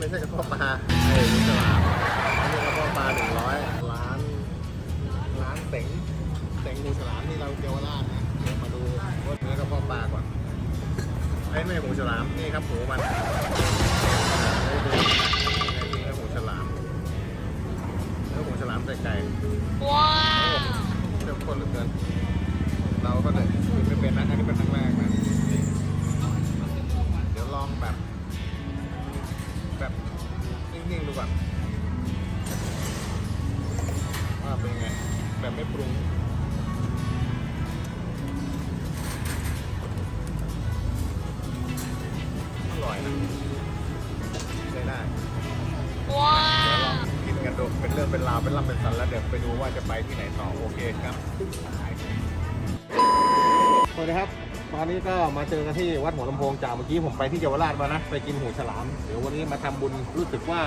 ไม่ใช่กระเพาะปลาไอ้หมูฉลามอันนี้กระเพาะปลาหนึ่งร้อยร้านร้านเต็งเต็งหมูฉลามที่เราเยาวราชนะเดี๋ยวมาดูว่าเนื้อกระเพาะปลาก่อนไอ้ไม่หมูฉลามนี่ครับหมูมันให้ดูนี่ครับหมูฉลามเนื้อหมูฉลามใส่ไก่ว้าวเข้มข้นเหลือเกินเราก็เลยไม่เป็นนะอันนี้เป็นครั้งแรกนะ เป็นเรื่องเป็นราวเป็นลำเป็นสันแล้วเดี๋ยวไปดูว่าจะไปที่ไหนต่อโอเคครับสวัสดีครับตอนนี้ก็มาเจอกันที่วัดหัวลำโพงจากเมื่อกี้ผมไปที่เยาวราชมานะไปกินหูฉลามเดี๋ยววันนี้มาทำบุญรู้สึกว่า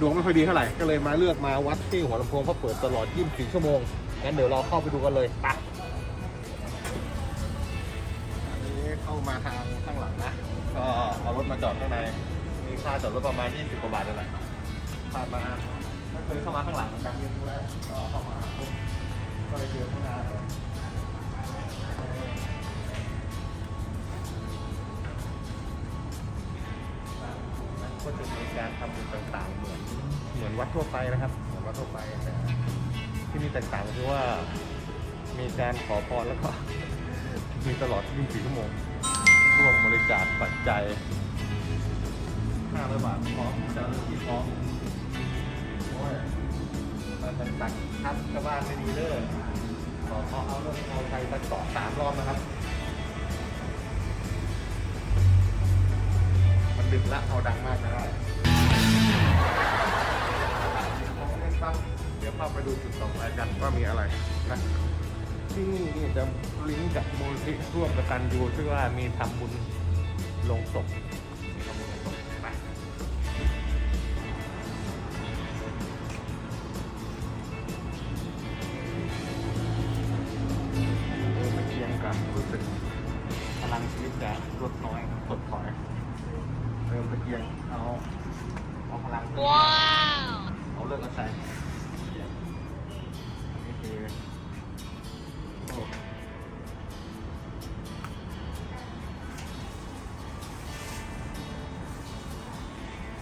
ดวงไม่ค่อยดีเท่าไหร่ก็เลยมาเลือกมาวัดที่หัวลำโพงเพราะเปิดตลอด 24 ชั่วโมงงั้นเดี๋ยวเราเข้าไปดูกันเลยไปอันนี้เข้ามาทางข้างหลังนะ ก็เอารถมาจอดข้างในมีค่าจอดรถประมาณ 20 กว่าบาทนั่นแหละผ่านมาไม่ เคยเข้ามาข้างหลังเหมือนกันยังดูแลก็เข้ามาปุ๊บก็เลยเจอข้างหน้าเลยก็จะมีการทำบุญต่างๆเหมือนเหมือนวัดทั่วไปนะครับ เหมือนวัดทั่วไปแต่ที่มีแตกต่างคือว่ามีการขอพรแล้วก็มีตลอด 24 ชั่วโมงร่วมบริจาคปัจจัย500บาทพร้อมเจ้าหน้าที่พร้อม มันเป็นตักทับชาวบ้านไม่ดีเด้อขอเขาเอาเรื่องเอาไทยสักสองสามรอบนะครับ มันดึกละเอาดังมากไม่ได้เดี๋ยวเข้าไปดูจุดต่อไปกันว่ามีอะไรนะที่นี่นี่จะลิงก์กับมูลที่ร่วมกตันยูชื่อว่ามีทำบุญลงศพ จะลดน้อยถดถอยเดินไปเคียงเอาเอาพลังว้าวเอาเลิกมาใช้เคียงนี่คือโอ้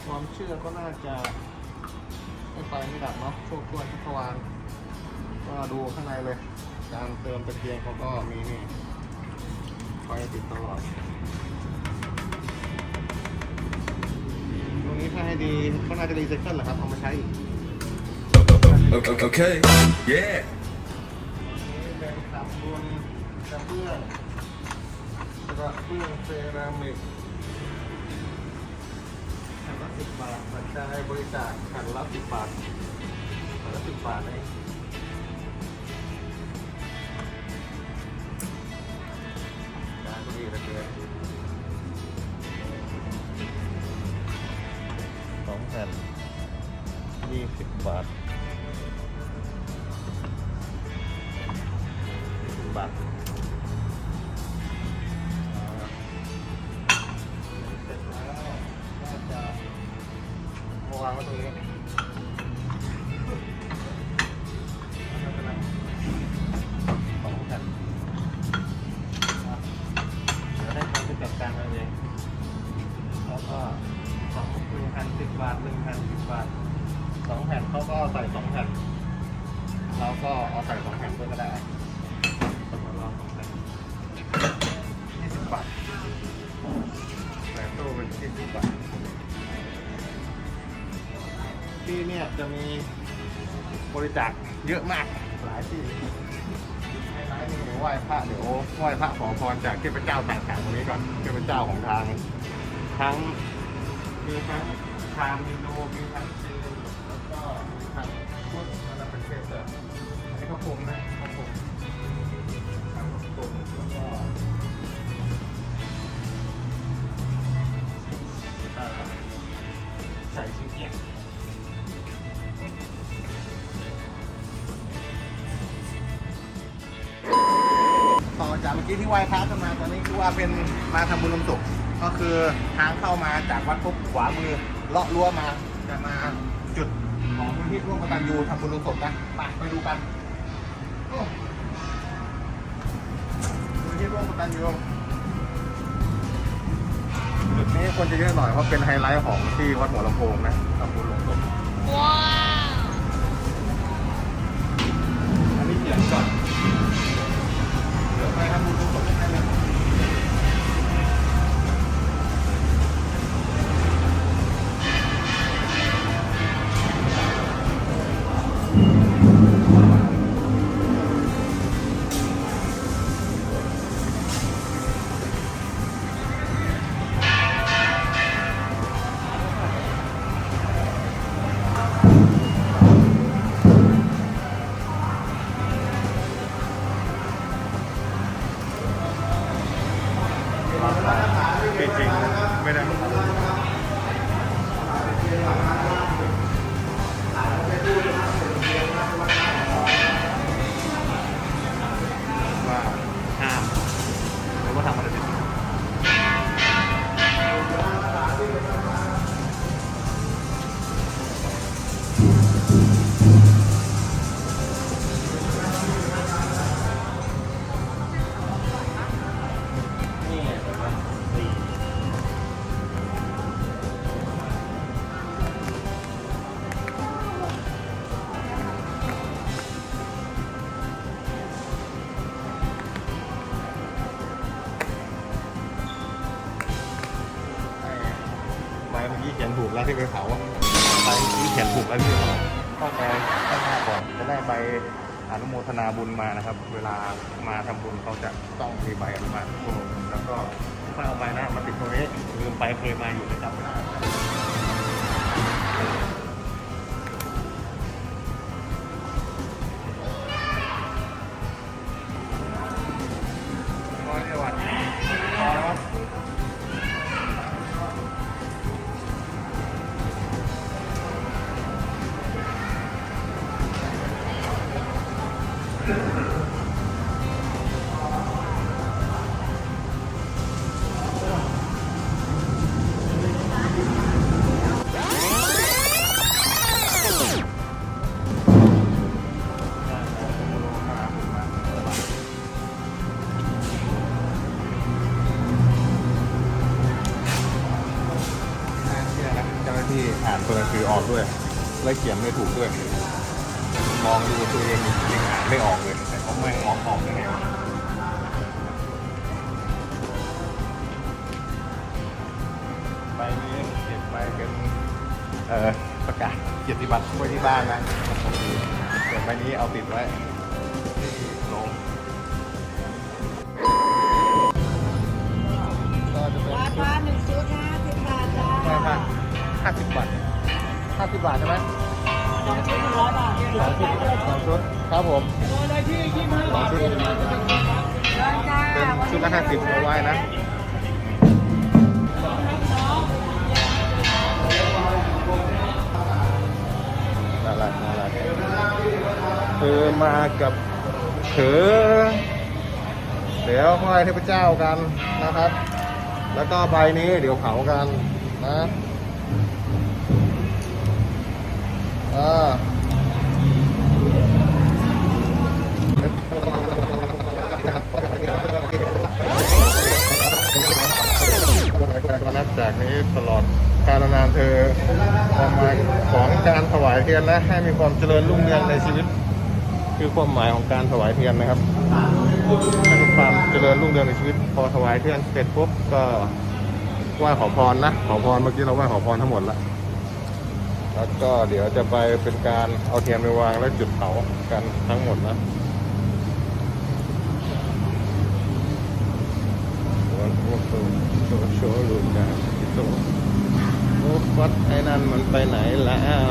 ความเชื่อก็น่าจะไม่ไปไม่ดับเนาะโชคชวนทุกทวารก็ดูข้างในเลย การเติมตะเกียงเขาก็มีนี่ ไฟติดตลอด ตรงนี้ถ้าให้ดีก็น่าจะรีไซเคิลแหละครับเอามาใช้อีก Okay. okay. Yeah. นี่เป็นทำบุญกระเบื้องกระเบื้องเซรามิกแผ่นละสิบบาทปัจจัยบริจาคแผ่นละสิบบาทแผ่นละสิบบาทเอง บาทบาทวางไว้ตรงนี้สองแผ่นอะเดี๋ยวได้ทำไปจัดการเอาเองแล้วก็สองหนึ่งแผ่นสิบบาทหนึ่งแผ่นสิบบาท สองแผ่นเขาก็ใส่สองแผ่นเราก็เอาใส่สองแผ่นด้วยก็ได้เราสองแผ่นยี่สิบบาทใส่ตู้เป็นยี่สิบบาทที่เนี่ยจะมีบริจาคเยอะมากหลายที่ในร้านนี้เดี๋ยวไหว้พระเดี๋ยวไหว้พระขอพรจากเทพเจ้าต่างๆตรงนี้ก่อนเทพเจ้าของทาง ทั้งมีทั้งชามมีโนมีทั้ง อันะคงทั้งกลุ่มใส่ชิ้นเกียงต่อจากเมื่อกี้ที่ไหว้พระกันมาตอนนี้คือว่าเป็นมาทำบุญลมสุขก็คือทางเข้ามาจากวัดปุ๊บขวามือเลาะรั้วมาจะมาจุดของพื้นที่ร่วมกันยูทำบุญลงศพนะไปไปดูกัน ร่วมกตันยูจุดนี้คนจะเยอะหน่อยเพราะเป็นไฮไลท์ของที่วัดหัวลำโพงนะทำบุญลงศพว้า แล้วที่ไปเผาไปที่เขียนถูกแล้วที่เผาต้องไปข้างหน้าก่อนจะได้ไปอนุโมทนาบุญมานะครับ เวลามาทำบุญเขาจะต้องมีใบอนุโมทนาแล้วก็ค่เอาใบหน้ามาติดตรงนี้ลืมไปเคยมาอยู่แต่จำไที่อ่านตัวหนังสือออกด้วย และเขียนไม่ถูกด้วย มองดูตัวเองยังอ่านไม่ออกเลย แต่เขาไม่ออกออกได้ไงวะใบนี้เก็บไปเป็นเอ่อประกาศเกียรติบัตรไว้ที่บ้านนะแต่ใบนี้เอาติดไว้ที่โรงก็จะเป็นราชุดคาหนึ่งชุดห้าสิบบาทจ้าไม่พันห้าสิบบาทห้าสิบบาทใช่ไหม ครับผมชุดชุดละห้าสิบเอาไว้นะน่ารักน่ารักเธอมากับเธอเดี๋ยวไหว้เทพเจ้ากันนะครับ แล้วก็ใบนี้เดี๋ยวเผากันนะ เทียนและให้มีความเจริญรุ่งเรืองในชีวิต คือความหมายของการถวายเทียนนะครับให้มีความเจริญรุ่งเรืองในชีวิต พอถวายเทียนเสร็จปุ๊บก็ไหว้ขอพรนะขอพรเมื่อกี้เราไหว้ขอพรทั้งหมดแล้วแล้วก็เดี๋ยวจะไปเป็นการเอาเทียนไปวางและจุดเผากันทั้งหมดนะวันโอ้โหโชว์โชว์ลูกนะโตโอ้ฟัดไอ้นั่นมันไปไหนแล้ว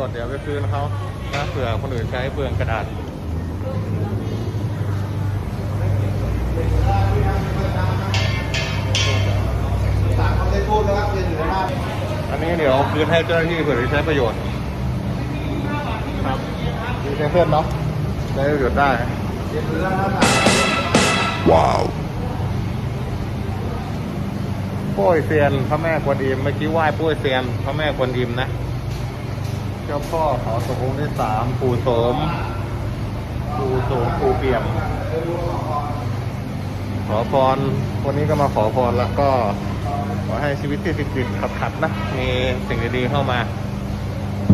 ไปคืนเขานะเผื่อคนอื่นใช้เปลืองกระดาษอันนี้เดี๋ยวคืนให้เจ้าหน้าที่เผื่อจะใช้ประโยชน์ ครับดีเซเพื่อนเนาะใช้ประโยชน์ได้ ว้าวโป้ยเซียนพระแม่กวนอิมเมื่อกี้ไหว้โป้ยเซียนพระแม่กวนอิมนะเจ้าพ่อเขาสมพงที่สามปู่โสมปู่โสมปู่เปี่ยม ขอพร วันนี้ก็มาขอพรแล้วก็ ขอให้ชีวิตที่ติดๆขัดๆนะ มีสิ่งดีๆเข้ามา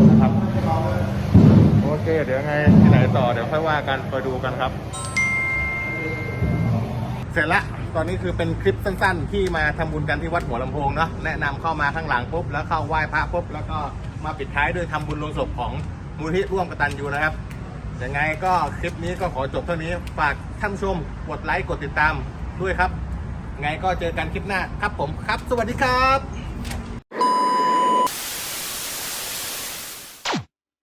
นะครับ โอเค เดี๋ยวไงที่ไหนต่อเดี๋ยวค่อยว่ากันไปดูกันครับ เสร็จละตอนนี้คือเป็นคลิปสั้น ๆ ที่มาทำบุญกันที่วัดหัวลำโพงเนาะแนะนำเข้ามาข้างหลังปุ๊บแล้วเข้าไหว้พระปุ๊บแล้วก็ มาปิดท้ายด้วยทำบุญลงศพของมูลที่ร่วมกตันยูนะครับยังไงก็คลิปนี้ก็ขอจบเท่านี้ฝากท่านชมกดไลค์กดติดตามด้วยครับ ไงก็เจอกันคลิปหน้าครับผมครับ สวัสดีครับ